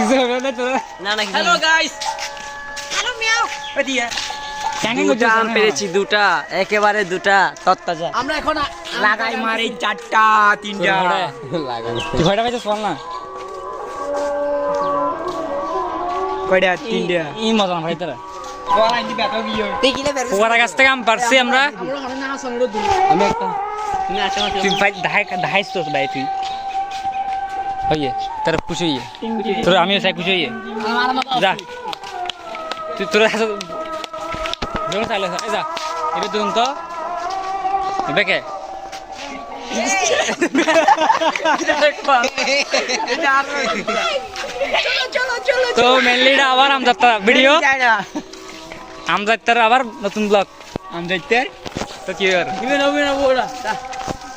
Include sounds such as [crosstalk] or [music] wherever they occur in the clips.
কিছু হবে না। তোরা না না হ্যালো গাইস ক্যাঙ্কিং দুটা আম পেরেছি দুটা। একেবারে দুটা তত্তাজা আমরা এখন লাগাই মারি চারটা তিনটা। তুই কয়টা পাইছিস বল না? কয়টা? তিনটা। ই মজা না ভাই তোরা। গাছ থেকে পারছি আমরা। হইয়ে তোর খুশি হইয়ে। তোর আমিও চাই খুশি হইয়ে। যা। তুই তোর যখন চাইলে যা। এবার দুজন তো। বেকে তো মেনলি এটা আবার আমজাত্তা ভিডিও আমজাত্তার আবার নতুন ব্লগ আমজাত্তার তো কি আর?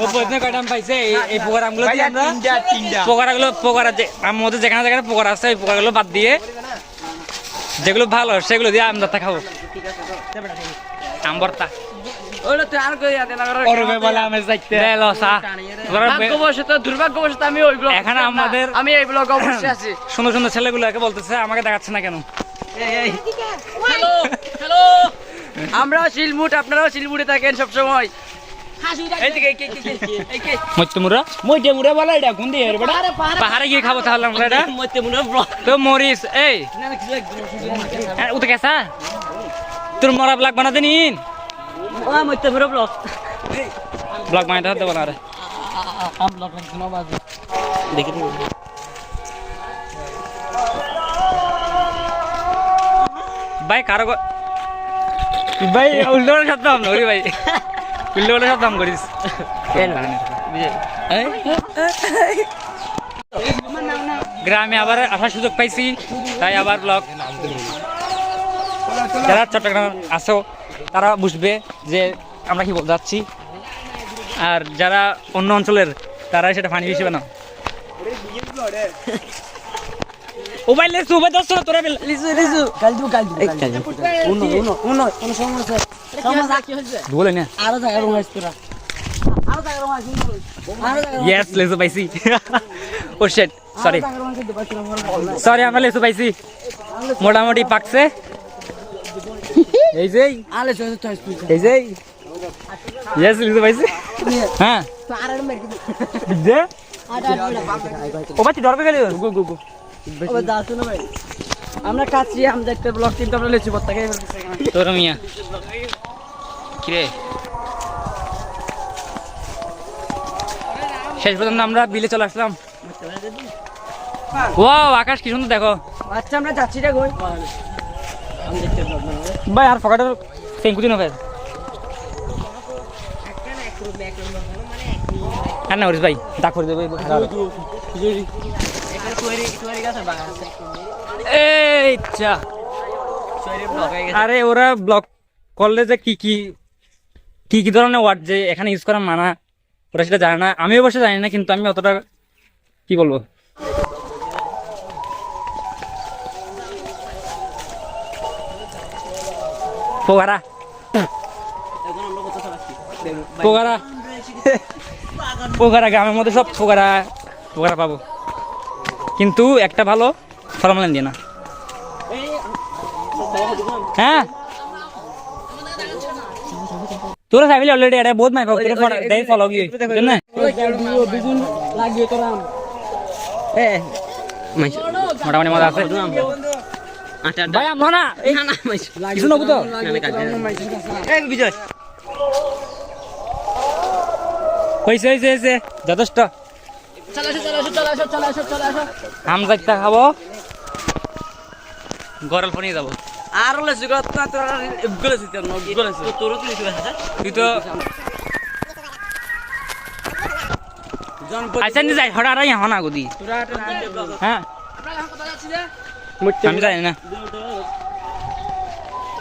ও পদ্মে কয়টা পাইছে? এই- এই দিয়ে আমরা পোকারাগুলো পোকারা যে আম যেখানে যেখানে পোকার আছে ওই পোকাগুলো বাদ দিয়ে যেগুলো ভালো সেগুলো দিয়ে আম যাত্রা খাব। আমের [clears throat] সুন্দর সুন্দর ছেলেগুলোকে বলতেছে আমাকে দেখাচ্ছে না কেন? Hello hello. [laughs] শিলমুট আপনারাও শিলমুটে থাকেন সব মত্যমুরা মধ্যে মুরা বলে এটা কোন দিয়ে বেটা। পাহাড়ে গিয়ে খাব তাহলে আমরা এটা। মতে ব্লগ তো মরিস এই। ও তো কেসা? তোর মরা ব্লগ বানাতে নিন। ও মতে মনে ব্লগ। ব্লগ বানাতে হতে বলা রে আম ব্লগ লাগছে না বাজে। দেখি ভাই কারও ভাই উল্টো শব্দ ভাই? [laughs] করে শব্দ হাম করিস। গ্রামে আবার আসার সুযোগ পাইছি তাই আবার ব্লগ যারা চট্টগ্রাম আসো তারা বুঝবে যে আমরা কি বলতে যাচ্ছি। আর যারা অন্য অঞ্চলের তারা সেটা ফানি হিসেবে না। ভাই দশ তোরা বেল লিসু লিসু কাল দিও কাল দিও উনো উনো উনো উনো সমস্যা। সমস্যা কি হয়েছে বলে না। আরও জায়গা রুম আসছে তোরা। আরও জায়গা রুম আসছে আরও জায়গা ইয়েস লেসু পাইছি। ও শিট সরি সরি আমরা লেসু পাইছি। মোটামুটি পাকছে। এই যে। এই যে। ইয়েস লেসু পাইছি। হ্যাঁ। তো আর মেরে দিবি বুঝছে ও বাচ্চা ডরবে গেলি গো গো গো। আমরা কাচ্ছি আমরা একটা ব্লগ টিম আমরা লেছি বত্তাকে তোর মিয়া। কিরে? শেষ পর্যন্ত আমরা বিলে চলে আসলাম। ওয়াও আকাশ কি সুন্দর দেখো। আচ্ছা আমরা যাচ্ছি রে কই আমি দেখতে ব্লগ বানাবো ভাই আর ফকাটের সেঙ্কুতি নয় হ্যাঁ না করিস ভাই ডাক করে দেবে আরে ওরা ব্লক করলে যে কি কি কি কি ধরনের ওয়ার্ড যে এখানে ইউজ করা মানা ওরা সেটা জানে না। আমি অবশ্য জানি না কিন্তু আমি অতটা কি বলব? পোকারা পোকারা পোকারা গ্রামের মধ্যে সব পোকারা পোকারা পাবো। কিন্তু একটা ভালো ফরমালিন দিয়ে না। হ্যাঁ? তোরা চাইলে অলরেডি এটা বহুত মাই দেই ফলো গিয়ে না বিজুন লাগিয়ে তোরা এ মোটামুটি মজা আছে। আটা ভাই আমরা না। এই না মাইস কিছু নবো তো। এই বিজয়। হয়েছে হয়েছে হয়েছে যথেষ্ট। যাইতা খাব। গরল ফোনে যাব। আর লেছি গত না তোরা গলেছি তোর নগ গলেছি তোর তো লিখে আছে তুই তো আচ্ছা নি যাই হনা গদি। হ্যাঁ। আমরা এখন কোথায় যাচ্ছি যে আমি জানি না।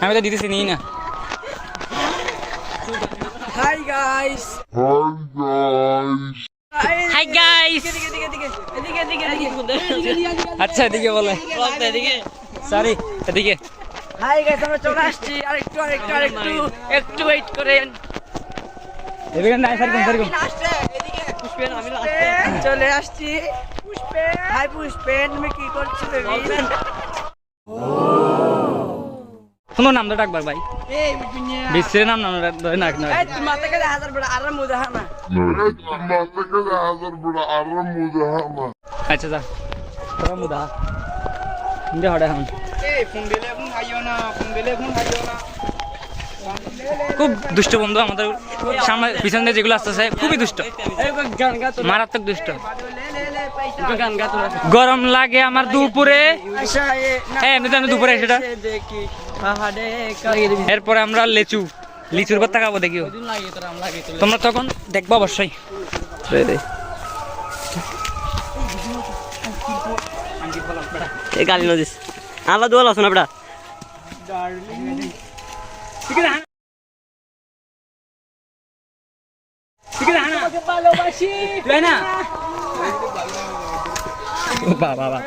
আমি তো দিতেছি নিই না। হাই গাইস হাই গাইস এদিকে এদিকে এদিকে এদিকে এদিকে আচ্ছা এদিকে বলে। এদিকে সরি এদিকে। হাই গাইস আমরা চলে আসছি। আর একটু আর একটু আর একটু একটু ওয়েট করেন এদিকে না সারি কোন সারি কোন পুষ্পেন আমি চলে আসছি। পুষ্পেন। হাই পুষ্পেন তুমি কি করছ বেবি নাম তো ডাকবার ভাই। এই বিশ্বের নাম নাম ধরে নাক না মাথা কাছে হাজার বড় আর মুদা আচ্ছা যা তোরা মুদা দে হড়ে খুব দুষ্ট বন্ধু আমাদের সামনে পিছন দিয়ে যেগুলো আসতেছে খুবই দুষ্ট মারাত্মক দুষ্ট লে লে লে পয়সা গান গা তো গরম লাগে আমার দুপুরে হ্যাঁ আমি দুপুরে সেটা এরপরে আমরা লেচু। লিচুর পর তাকাবো দেখিও তোমরা তখন দেখব অবশ্যই। গালি নদিস আল্লাহ দোয়াল আছে না বেটা? বাবা বাবা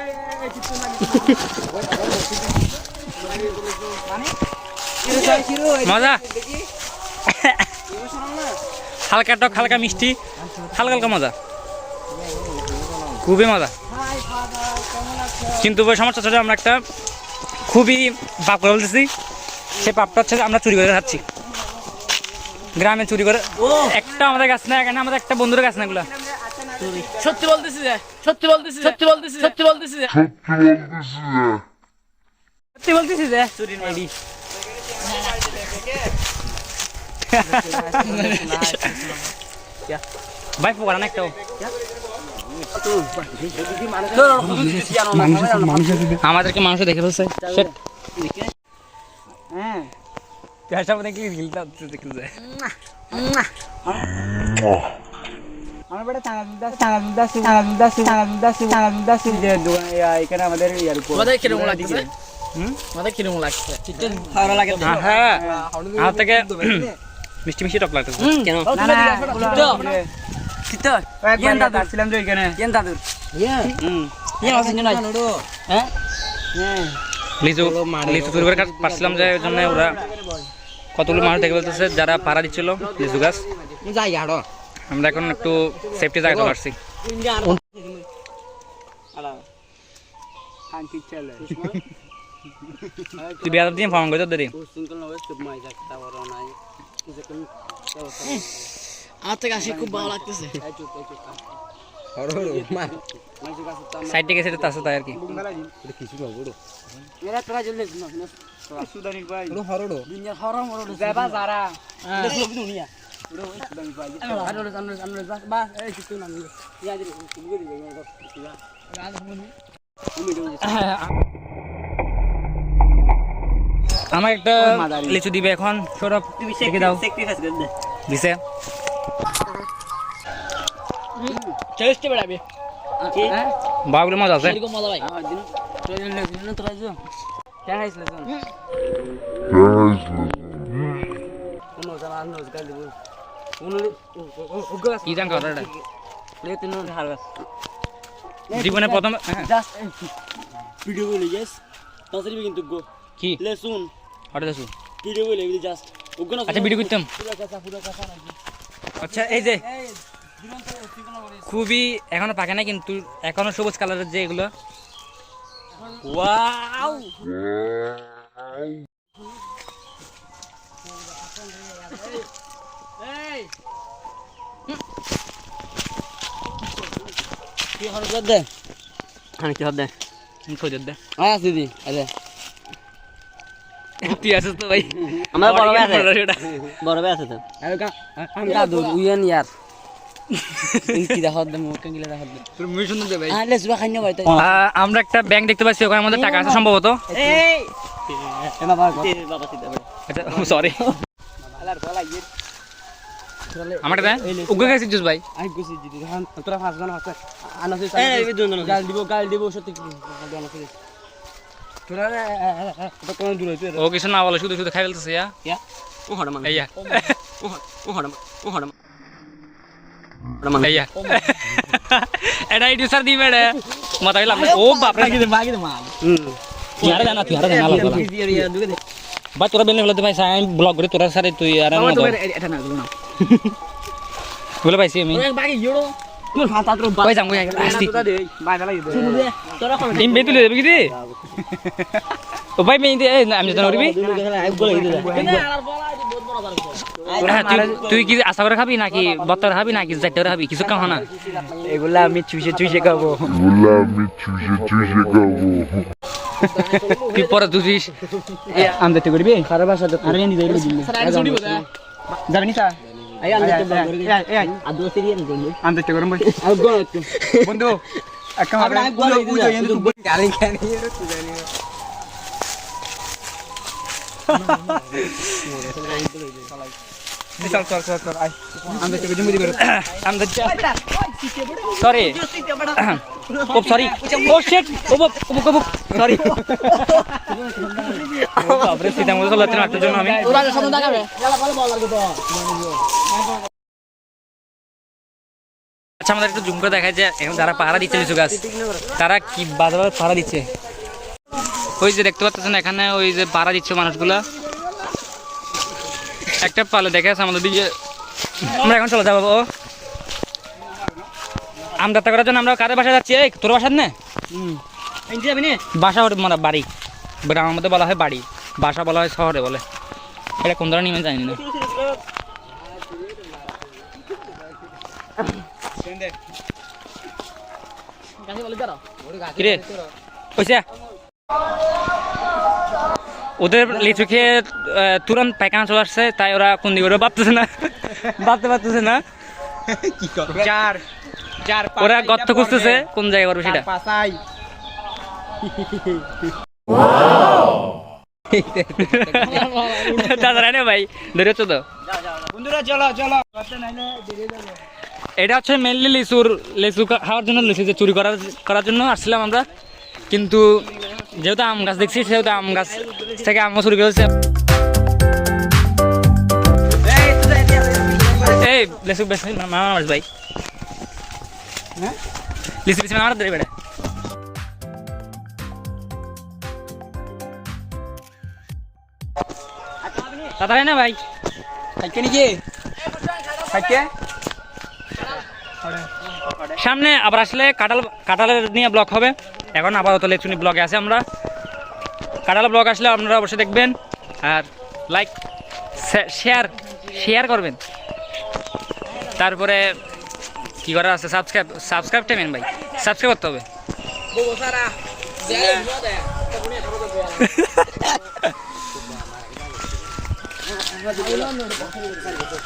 মজা? হালকা টক হালকা মিষ্টি হালকা হালকা মজা। খুবই মজা। কিন্তু ওই সমস্যা ছিল আমরা একটা খুবই পাপ করে বলতেছি সে পাপটা হচ্ছে আমরা চুরি করে খাচ্ছি। গ্রামে চুরি করে একটা আমাদের গাছ না এখানে আমাদের একটা বন্ধুর গাছ না এগুলো। সত্যি বলতেছি যে সত্যি বলতেছি সত্যি বলতেছি সত্যি বলতেছি যে। সত্যি বলতেছি যে। চুরি নাই দি। ভাই পোকার না একটাও আমাদেরকে মানুষ দেখে ফেলছে. হ্যাঁ। আমাদের লাগছে? হ্যাঁ। থেকে মিষ্টি মিষ্টি টক লাগতেছে কেন না না চিত্ত ইয়ান দাদু ছিলাম যে এখানে ইয়ান দাদুর হুম ইয়ান আছে না হ্যাঁ হ্যাঁ লিচু লিচু চুরি করে পারছিলাম যে ওই জন্য ওরা কতগুলো মানুষ দেখে বলতেছে যারা পাড়া দিচ্ছিল লিচু গাছ যাই হাড়ো আমরা এখন একটু সেফটি জায়গা পারছি বিয়ার দিন ফোন করে দেরি আমার থেকে আসি খুব ভালো লাগতেছে। সাইড থেকে সেটা আছে তাই আর কি। মেরা তোরা জলদি না না সুদানি ভাই হরড়ো দুনিয়া হরড়ো যাবা যারা। দুনিয়া আরে আরে আরে বাস বাস এই কিছু না ইয়া দিলে তুমি দিবে আমার একটা লিচু দিবে এখন। সৌরভ দেখে দাও। স্যাক্রিফাইস করে দে দিছে। চেষ্টা বেড়াবে হ্যাঁ? বাবুগুলো মজা আছে। মজা ভাই। জীবনে প্রথম হ্যাঁ, জাস্ট ভিডিও কিন্তু কি? লে শুন হঠাৎ আছো ভিডিও বলে জাস্ট ওগো আচ্ছা ভিডিও করতাম। আচ্ছা এই যে খুবই এখনও পাকে না কিন্তু এখনও সবুজ কালারের যে এগুলো। ওয়াও কি হর দে? হ্যাঁ কি হবে খোঁজ দে। আয় দিদি আরে তুই আছিস তো ভাই। আমার বড় ভাই আছে। বড় ভাই আছে তো। আরে কা আমি দাদু উইয়ান ইয়ার। [laughs] আমরা একটা ব্যাংক দেখতে পাচ্ছি ওখানে মধ্যে টাকা আছে সম্ভবত। সরি আমার উগে গেছিস জুস ভাই। গুছি তোরা পাঁচ আছে। গাল দিব গাল দিব সত্যি ও কিছু না বলে শুধু শুধু খাই ফেলতেছে ইয়া ইয়া ও হড় মান এইয়া ও হড় ও হড় ও হড় মান এইয়া এটা ইডিও স্যার দিবে রে মাথা গেলাম ও বাপ রে বাকি দে মাল তুই আরে জানা তুই আরে জানা আলাদা আলাদা। ইয়ে ইয়ে দুগে দে ভাই তোরা বেলে বলতে ভাই সাই ব্লগ করে তোরা সারে তুই আর বাবা না তোমার এটা না গুলো না বলে পাইছি আমি বাকি ইউরো তোর হাত হাত কই যাম কই আসছি। তোরা কোন টিম বেতুলে দেবে কি রে ও ভাই মেই দে আমি হ্যাঁ, তুই- কি আশা করে খাবি নাকি বত্তর খাবি নাকি চারটে খাবি? কিছু কাম না। এগুলা আমি চুষে চুষে খাব। Gulami chushe chushe kawo. তুই পরে তুই আম করবি? খারাপ আসা আরে নি যাইবি দিল্লি সারা যাবি নি তা? বন্ধু আমি সরি ও সরি ও শিট ও ও সরি সিধা মতো চলাতে জন্য ওরা সামনে বল লাগবে আচ্ছা আমাদের একটু জুম করে দেখায় যে এখন যারা পাহারা দিচ্ছে লিচু গাছ, তারা কি বাজে বাজে পাহারা দিচ্ছে? ওই যে দেখতে পাচ্ছেন এখানে ওই যে পাহারা দিচ্ছে মানুষগুলা। একটা পালে দেখে আছে আমাদের দিকে। আমরা এখন চলে যাব, ও। আমদাত্তা করার জন্য আমরা কাদের বাসায় যাচ্ছি? এই, তোর বাসার না? বাসা ওর মানে বাড়ি। গ্রামের মধ্যে বলা হয় বাড়ি। বাসা বলা হয় শহরে বলে। এটা কোন ধরনের নিয়ম জানি না গাছে বলে দাঁড়াও কিরে পয়সা ওদের লিচু খেয়ে তুরন্ত পায়খানা চলে আসছে তাই ওরা কোন দিকে ওরা ভাবতেছে না। ভাবতে পারতেছে না। চার চার ওরা গর্ত খুঁজতেছে কোন জায়গায় করবে সেটা। পাসাই তাছাড়া না ভাই? ধরেছ তো বন্ধুরা চলো চলো। নাইলে এটা হচ্ছে মেনলি লিচুর লিচু খাওয়ার জন্য লিচু যে চুরি করার করার জন্য আসছিলাম আমরা। কিন্তু যেহেতু আম গাছ দেখছি সেহেতু আম গাছ থেকে আমও চুরি করেছে। এই লিচু বেশ মামা ভাই? লিচু বেশি মামা ধরে বেড়ে তাড়াতাড়ি না ভাই? খাইকে নাকি? খাইকে সামনে আবার আসলে কাটাল কাটালের নিয়ে ব্লক হবে। এখন আপাতত লেচুনি ব্লগে আছে আমরা। কাটাল ব্লগ আসলে আপনারা অবশ্যই দেখবেন। আর লাইক শেয়ার শেয়ার করবেন। তারপরে কি করা আছে? সাবস্ক্রাইব সাবস্ক্রাইবটা মেন ভাই। সাবস্ক্রাইব করতে হবে।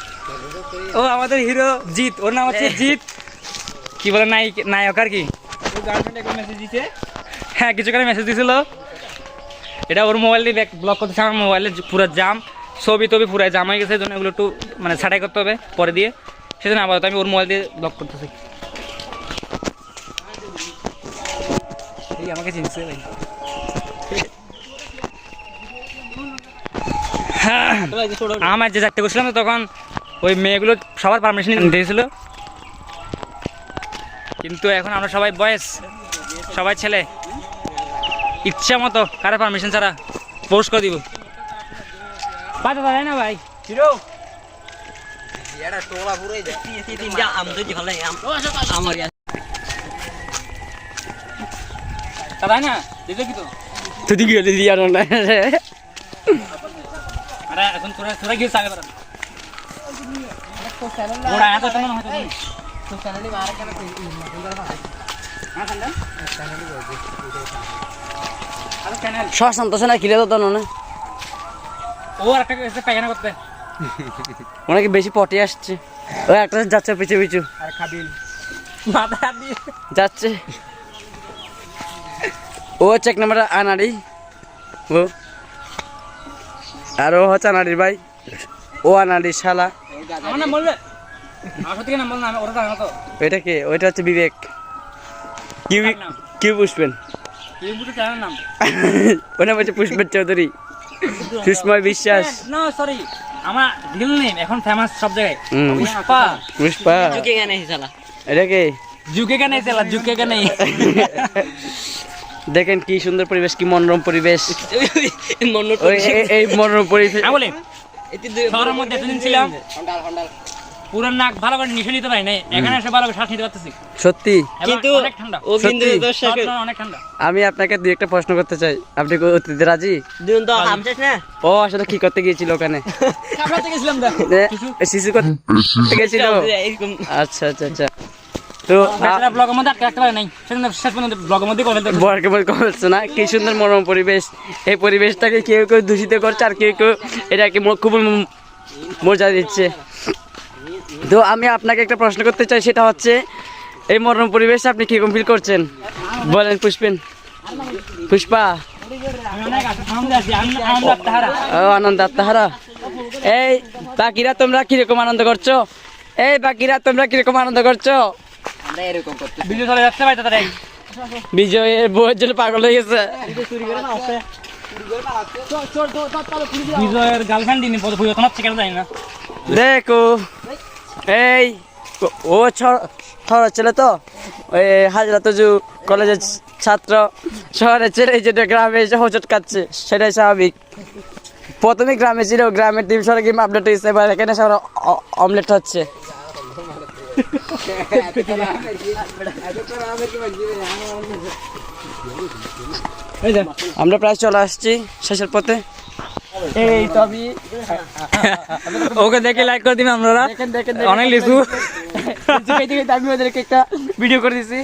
[laughs] ও আমাদের হিরো জিৎ। ওর নাম হচ্ছে জিৎ। কি বলে নায়ক নায়ক আর কি? মেসেজ হ্যাঁ কিছু করে মেসেজ দিছিল। এটা ওর মোবাইল দিয়ে ব্লক করতেছে আমার মোবাইলে পুরো জাম ছবি টবি পুরো জাম হয়ে গেছে জন্য এগুলো একটু মানে ছাটাই করতে হবে পরে দিয়ে। সেজন্য আপাতত আমি ওর মোবাইল দিয়ে ব্লক করতেছি। আমাকে চিনছে ভাই। আমার যে চারটে করছিলাম তখন ওই মেয়েগুলো সবার পারমিশন দিয়েছিল। কিন্তু এখন আমরা সবাই বয়স সবাই ছেলে। ইচ্ছা মতো কারে পারমিশন ছাড়া পোস্ট করে দিব। পাতা দাঁড়ায় না ভাই। না কি তো? তুই দিদি আরে এখন তোরা তোরা গিয়ে চালে পারা ওরা এত কেমন হয়তো জানিস? হ্যাঁ, ঠান্ডা? আরে channel। সন্তোষ না খিলে তো না ও একটা পায়খানা করতে অনেকে বেশি পটে আসছে ওই একটা যাচ্ছে পিছু পিছু আর খাবিল মাথা দিয়ে যাচ্ছে ও চেক নাম্বার আনাড়ি ও আর ও হচ্ছে আনাড়ির ভাই ও আনাড়ি শালা আমার নাম বলবে আমার সত্যি নাম বল না আমি ওটা জানো তো ওইটা কে? ওইটা হচ্ছে বিবেক। কি কার কি পুষ্পেন? এই বুঝে চ্যানেল নাম। ওটা হচ্ছে পুষ্পেন চৌধুরী। সুষময় বিশ্বাস। না সরি আমার রিল নেম এখন ফেমাস সব জায়গায়। পুষ্পা। পুষ্পা। কে গানে হিসালা এটা কে? ঝুঁকে কে নেই চালা ঝুঁকে দেখেন কি সুন্দর পরিবেশ কি মনোরম পরিবেশ। এই মনোরম পরিবেশ। শহরের মধ্যে এতদিন ছিলাম। পুরো নাক ভালো করে নিশে নিতে পারি নাই। এখানে এসে ভালো করে শ্বাস নিতে পারতেছি। সত্যি। কিন্তু অনেক ঠান্ডা। ও কিন্তু সত্যি? তোর সাথে শ্বাস অনেক ঠান্ডা। আমি আপনাকে দুই একটা প্রশ্ন করতে চাই। আপনি কি অতিথি রাজি? দুজন তো হামছিস না? ও আসলে কি করতে গিয়েছিল ওখানে? কামড়াতে গেছিলাম দেখ। শিশু করতে গেছিল? আচ্ছা আচ্ছা আচ্ছা। তো বেচারা ব্লগের মধ্যে আটকে রাখতে পারে নাই। শেষ পর্যন্ত ব্লগের মধ্যে করে ফেলতে বরকে বল করছে না? কি সুন্দর মনোরম পরিবেশ। এই পরিবেশটাকে কেউ কেউ দূষিত করছে আর কেউ কেউ এটাকে খুব ম- মজা দিচ্ছে। তো আমি আপনাকে একটা প্রশ্ন করতে চাই সেটা হচ্ছে এই মনোরম পরিবেশে আপনি কীরকম ফিল করছেন? বলেন পুষ্পেন। পুষ্পা। ও আনন্দ আত্মাহারা এই বাকিরা তোমরা কীরকম আনন্দ করছ? এই বাকিরা তোমরা কীরকম আনন্দ করছ? ভিডিও চলে যাচ্ছে ভাই তাদের বিজয়ের বউয়ের জন্য পাগল হয়ে গেছে। বিজয়ের গার্লফ্রেন্ড দিন পদ তোমার জানি না। দেখো এই ও- ছড়া ছেলে তো? ওই হাজরা তজু কলেজের ছাত্র। শহরের ছেলে এই যেটা গ্রামে এসে হোচট কাটছে সেটাই স্বাভাবিক। প্রথমে গ্রামে ছিল গ্রামের টিম শহরে গেম আপডেট হয়েছে এবার এখানে শহরে অ- অমলেট হচ্ছে। আমরা প্রায় চলে আসছি শেষের পথে। এই তো আমি ওকে দেখে লাইক করে দিবেন আপনারা। দেখেন অনেক লিচু আমি ওদেরকে একটা ভিডিও করে দিছি।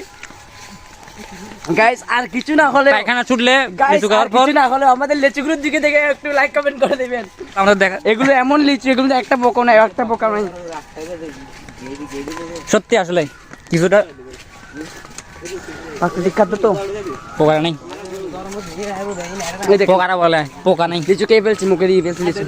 গাইস আর কিছু না হলে পায়খানা ছুটলে লিচু খাওয়ার পর না হলে আমাদের লিচুগুলোর দিকে দেখে একটু লাইক কমেন্ট করে দিবেন। আমরা দেখা এগুলো এমন লিচু এগুলো একটা পোকা নাই একটা পোকা নাই। সত্যি আসলে কিছুটা প্রাকৃতিক খাদ্য তো। পোকা নেই। পোকারা বলে পোকা নেই। লিচু খেয়ে ফেলছি মুখে দিয়ে ফেলছি লিচু।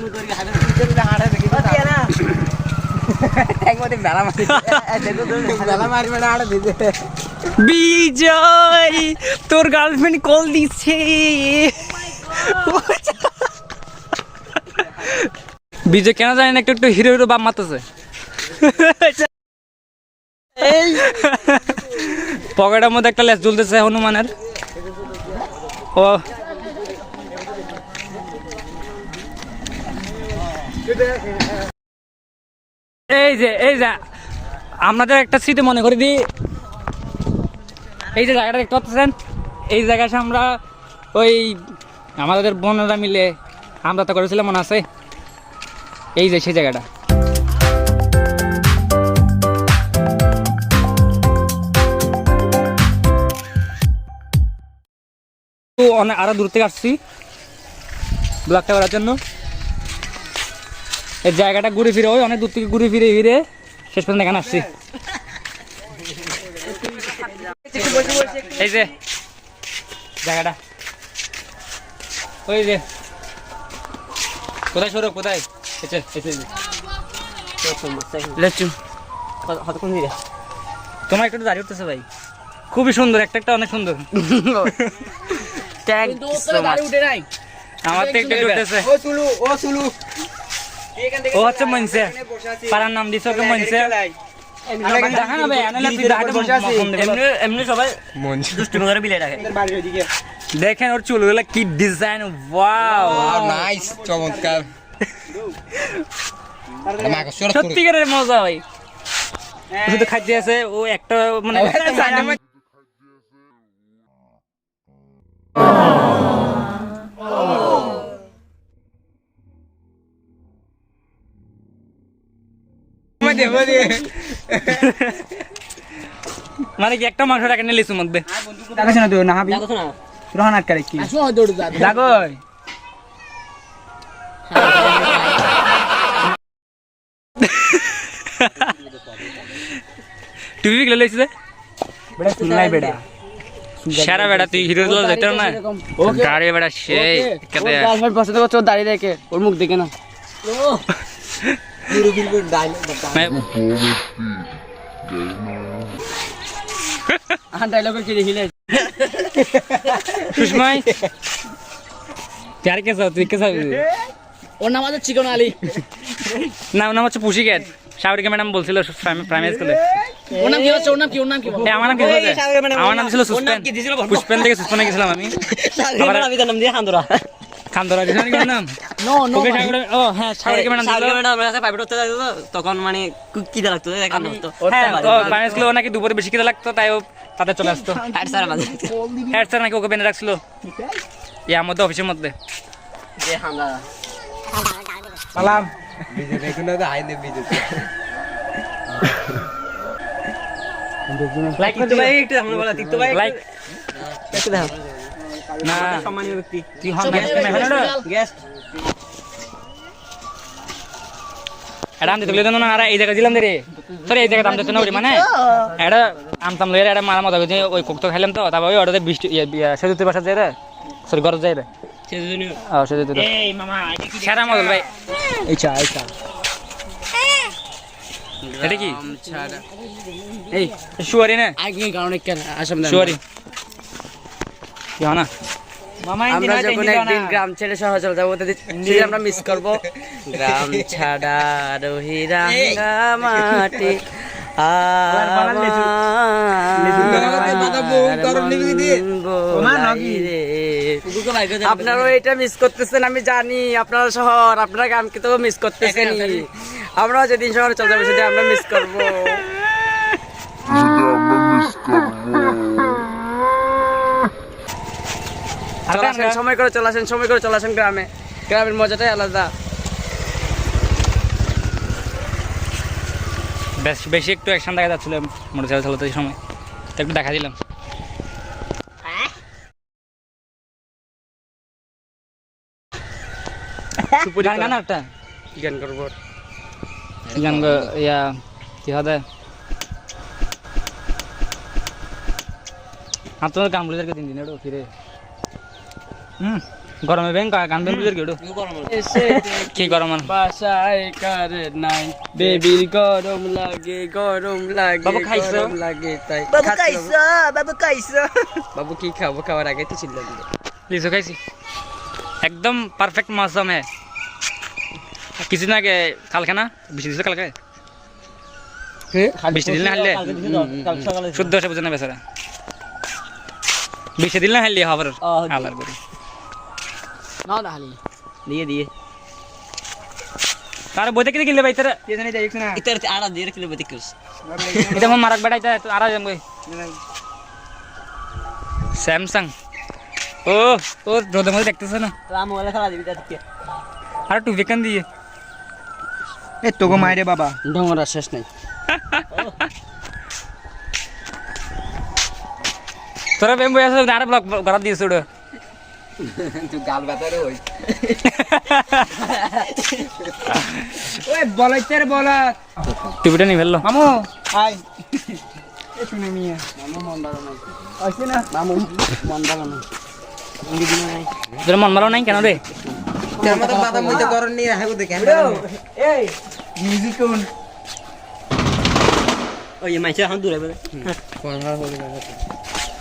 বিজয় তোর গার্লফ্রেন্ড কল দিচ্ছে। বিজয় কেন জানি না একটু একটু হিরো হিরো বাপ পকেটের মধ্যে একটা লেস ঝুলতেছে হনুমানের। ও। এই যে এই যে, আপনাদের একটা স্মৃতি মনে করে দিই। এই যে জায়গাটা দেখতে পাচ্ছেন? এই জায়গায় আমরা ওই আমাদের বোনেরা মিলে আমরা তো করেছিলাম মনে আছে। এই যে সেই জায়গাটা। তো অনেক আরও দূর থেকে আসছি। ব্লগটা করার জন্য। এই জায়গাটা ঘুরে ফিরে ওই অনেক দূর থেকে ঘুরে ফিরে ফিরে শেষ পর্যন্ত এখানে আসছি। এই যে জায়গাটা। ওই যে। কোথায় সরো কোথায়? তোমার একটু দাঁড়িয়ে উঠতেছে ভাই। খুবই সুন্দর একটা একটা অনেক সুন্দর। [laughs] থ্যাংক ইউ সো মাচ আমার তো একটু উঠতেছে ও সুলু ও সুলু ও হচ্ছে মনসে। পাড়ার নাম দিছে ওকে মনসে। দেখেন ওর চুলগুলো কি ডিজাইন ওয়াও নাইস চমৎকার। সত্যিকারের মজা ভাই। ও শুধু খাইতে আছে ও একটা মানে [laughs] মানে কি একটা মাংস টাকা নিয়ে লিচুর মধ্যে? দেখাছ না তুই না হাবি রোহান আটকারে কি? আসো দৌড়ে যা। লাগই টিভি গেলে লইছে? বেটা শুনলাই বেটা সারা বেড়া তুই হিরো গুলো যেতে না গাড়ি বেড়া সেই কেতে ওর গার্লফ্রেন্ড পছন্দ করছে ওর দাঁড়িয়ে দেখে ওর মুখ দেখে না ডায়লগ কি দেখিলে সুষমাই। প্যার কে সাথ তুই কে ওর নাম আছে চিকন আলী। নাম নাম হচ্ছে পুষি ক্যাট সাগরিকা ম্যাডাম বলছিল প্রাইমারি স্কুলে। ওর নাম কি হচ্ছে? ওর নাম কি? ওর নাম কি? আমার নাম কি হচ্ছে? সাগরিকা madam আমার নাম ছিল ওর নাম সুস্পেন। কি দিছিল বলো? পুষ্পেন থেকে সুস্পেনে গেছিলাম আমি। আমি তার নাম দিয়ে হান্দরা খান্দরা দিছ নাকি নাম? নো নো ওকে সাগর ও হ্যাঁ সাগরকে ম্যাডাম দিল সাগর আমার কাছে প্রাইভেট হতে যেত তখন মানে লাগতো হতো হ্যাঁ তো ফাইনাল নাকি দুপুরে বেশি খিদে লাগতো তাই ও তাদের চলে আসতো। আর স্যার মাঝে হেড স্যার নাকি ওকে বেঁধে রাখছিল। মধ্যে অফিসের মধ্যে। যে হামলা সালাম। আইনে লাইক তিক্ত ভাই একটু আমরা বলা তিক্ত ভাই লাইক একটু দেখো না। সম্মানীয় ব্যক্তি। তুই হন গ্যাস তুমি হলো না? গেস্ট এটা আনতে তুলে দেন না আর এই জায়গা দিলাম রে। সরি এই জায়গা দাম দিতে না ওরে মানে এটা আমতাম লইরে এটা মারা মতো হয়েছে ওই কোক তো খাইলাম তো তারপর ওই অর্ডারে বৃষ্টি সেতুতে বাসা যায় রে। সরি ঘর যায় রে। সেজন্য ও সেতুতে এই মামা সেরা মদল ভাই। এই চা এই চা। এটা কি? এই শুয়ারি না। আগে কারণে কেন? আসাম শুয়ারি। কি না? আমরা যখন একদিন গ্রাম ছেড়ে শহর চলে যাব তাদের আমরা মিস করব। গ্রাম ছাড়া রহিরাঙ্গা মাটি আপনারা এটা মিস করতেছেন আমি জানি। আপনারা শহর আপনারা গ্রামকে তো মিস করতেছেন আমরাও যেদিন শহরে চলে যাব সেদিন আমরা মিস করব। সময় করে চলে আসেন সময় করে চলে আসেন গ্রামে। গ্রামের মজাটাই আলাদা। বেশ বেশি একটু অ্যাকশন দেখা যাচ্ছিল মোটরসাইকেল চালাতে সময়। তো একটু দেখা দিলাম। গান গান একটা? জ্ঞান করব। গান গা- ইয়া কি হবে হাত তো গান বলে তিন দিন এডো ফিরে হুম গরমে ব্যাংক গান বেন বুঝে কেডো কি গরম বাসায় কার নাই বেবির গরম লাগে গরম লাগে বাবু খাইছো? লাগে তাই বাবু খাচ্ছি বাবু কাইছো বাবু। কি খাব খাওয়ার আগে তো চিল্লা দিল লিচু খাইছি একদম পারফেক্ট মৌসম है কিছুদিন আগে কালকে না? বেশি দিছিল কালকে? বৃষ্টি দিল না হারলে? শুদ্ধ সে বুঝে না বেচারা। বৃষ্টি দিল না হারলে হবার আলার করে। নাও না হালি দিয়ে দিয়ে। তার বইতে কিনে কিনলে ভাই তারা? না ইতার আড়া দিয়ে রাখলে বেতে কিস এটা আমার মারাক বেড়াই তা আর যাম গই স্যামসাং। ও ও রোদের মধ্যে দেখতেছ না? রাম ওলা খেলা দিবি আর টু বেকান দিয়ে? এ তোকে মাইরে বাবা। ডোমরা শেষ নাই। তোরা বেম বই আছে আর ব্লক করা দিয়েছ ওটা। [laughs] তুই গাল ব্যথারে হই। [laughs] ওই বলাইতে রে বলা টিভিটা নিয়ে ফেলল মামু। আই এ শুনে মিয়া মামু মন ভালো নাই। আসছে না মামু মন ভালো না তোর মন ভালো নাই কেন রে? তোর মতো বাদাম মইতে গরম নিয়ে রাখব দেখে এই। মিউজিক কোন? ওই মাইছে হাত দূরে বলে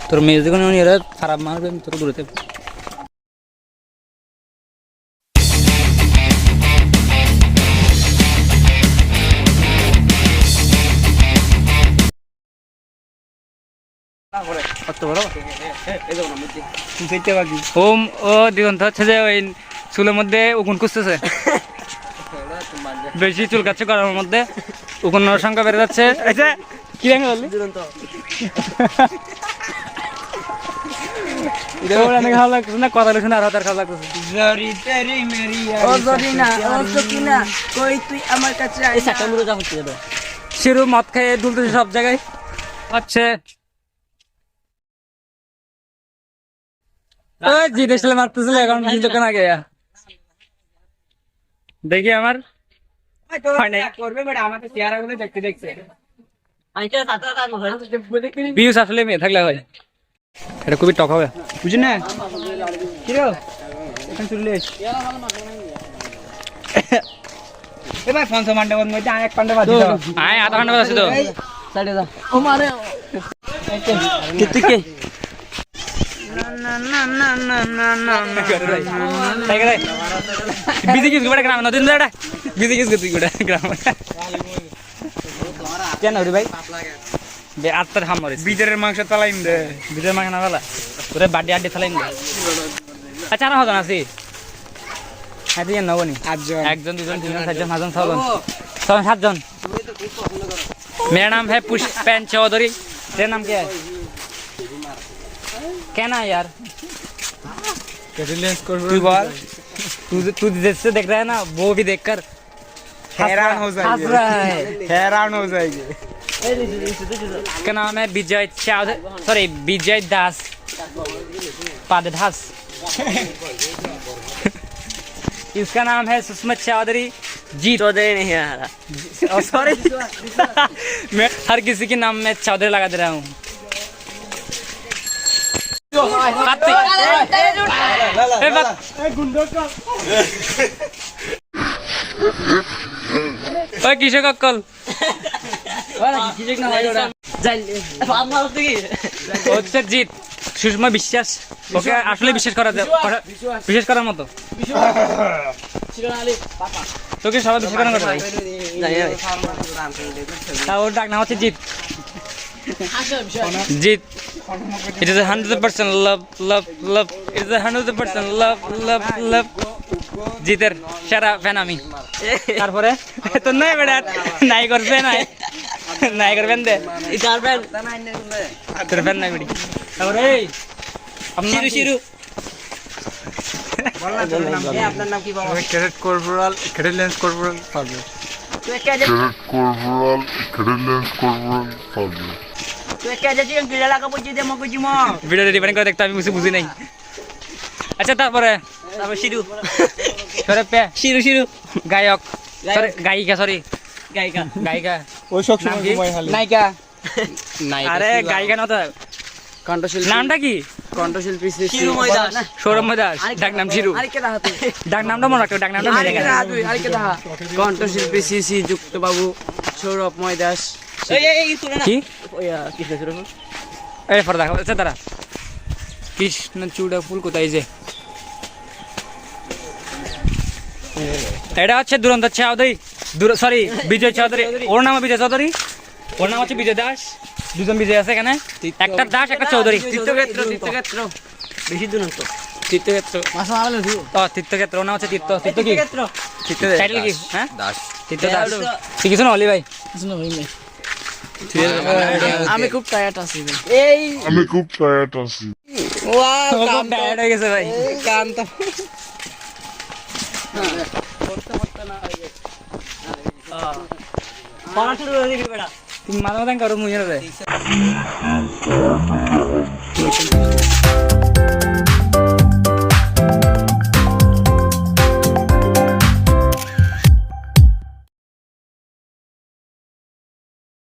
তোর মিউজিক নিয়ে এরা খারাপ মারবে তোর পারবি ওম ও দিগন্ত হচ্ছে যে ওই চুলের মধ্যে উকুন খুঁজতেছে। বেশি চুল কাচ্ছে গরমের মধ্যে উকুনের সংখ্যা বেড়ে যাচ্ছে। এই কি বললি কথা আর হাতার লাগতেছে। কাছে শিরু মদ খেয়ে দুলতেছে সব জায়গায়। হচ্ছে ওই জিনিসটা মারতেছিল এখন কিছুক্ষণ আগে দেখি আমার হয় নাই। করবে বাট আমাকে চেহারা গুলো দেখতে দেখতে আইছে সাতটা কাজ হয় ভিউস আসলে মেয়ে থাকলে হয় এটা খুবই টক হবে বুঝলি না কি চলে এবার পঞ্চ মান্ডে মধ্যে আরেক পান্ডে দাও আয় আধা ঘণ্টা আছে তো সাইডে যা ও মারে কিন্তু బిజీ గీసుకు ভাই বে আত্তার বিজের মাংস তালাইন দে বিজের মাংস না তালা ওরে বাডি আড্ডি তালাইন দে আচ্ছা না হজন আছি হ্যাঁ নবনি একজন দুজন তিনজন চারজন পাঁচজন ছজন ছজন সাতজন মেরা নাম হ্যাঁ পুষ্পেন চৌধুরী তের নাম কে कहना यार? तू तू जैसे देख रहा है ना वो भी देखकर हैरान हो जाएगी। हैरान हो जाएगी। क्या नाम है विजय चौधरी सॉरी विजय दास। पादास इसका नाम है सुषमा चौधरी। जी चौधरी नहीं आ रहा सॉरी मैं हर किसी के नाम में चौधरी लगा दे रहा हूँ। ওই কিসে কল হচ্ছে জিত সুষমা বিশ্বাস। ওকে আসলে বিশ্বাস করা বিশ্বাস করার মতো। তোকে সবাই বিশ্বাস করার কথা তা ওর ডাক নাম হচ্ছে Jeet Jeet it is hundred percent love love love it is hundred percent love love love জিতের সেরা ফ্যান আমি তারপরে তো নাই বেড়া নাই করবে নাই নাই করবেন দে তোর ফ্যান নাই বেড়ি তারপরে এই শিরু শিরু আপনার নাম কি বলো cadet corporal cadet lance corporal পাবে Cadet Corporal, Cadet Lance Corporal, Fabio. ভিডিওটা ডিপেন্ড করে দেখতে আমি বুঝি বুঝি নাই আচ্ছা তারপরে তারপরে শিরু সরে পে শিরু শিরু গায়ক সরি গায়িকা সরি গায়িকা গায়িকা ওই সব নাম নায়িকা আরে গায়িকা না তো কণ্ঠশিল্পী নামটা কি কণ্ঠশিল্পী শ্রী শ্রী সৌরভ দাস ডাক নাম শিরু। ডাক নামটা মনে রাখো ডাক নামটা মেরে গেছে কণ্ঠশিল্পী শ্রী শ্রী যুক্ত বাবু সৌরভময় দাস কি? এই ফর দেখো আচ্ছা তারা কৃষ্ণ চূড়া ফুল কোথায় যে? এটা হচ্ছে দুরন্ত চৌধুরী। সরি বিজয় চৌধুরী। ওর নাম বিজয় চৌধুরী। ওর নাম হচ্ছে বিজয় দাস। দুজন বিজয় আছে এখানে? একটা দাস একটা চৌধুরী। তীর্থক্ষেত্র তীর্থক্ষেত্র। বেশি দূরন্ত তীর্থক্ষেত্র। ও তীর্থক্ষেত্র। ওর নাম হচ্ছে তীর্থ। তীর্থ কি? টাইটেল কি? হ্যাঁ? দাস। তীর্থ দাস। কিছু না হলি ভাই? আমি খুব টায়ার্ড আছি আমি খুব টায়ার্ড আছি। টায়ার্ড হয়ে গেছে ভাই। কান তো তুমি মাথা মাথা করো মুঝে রে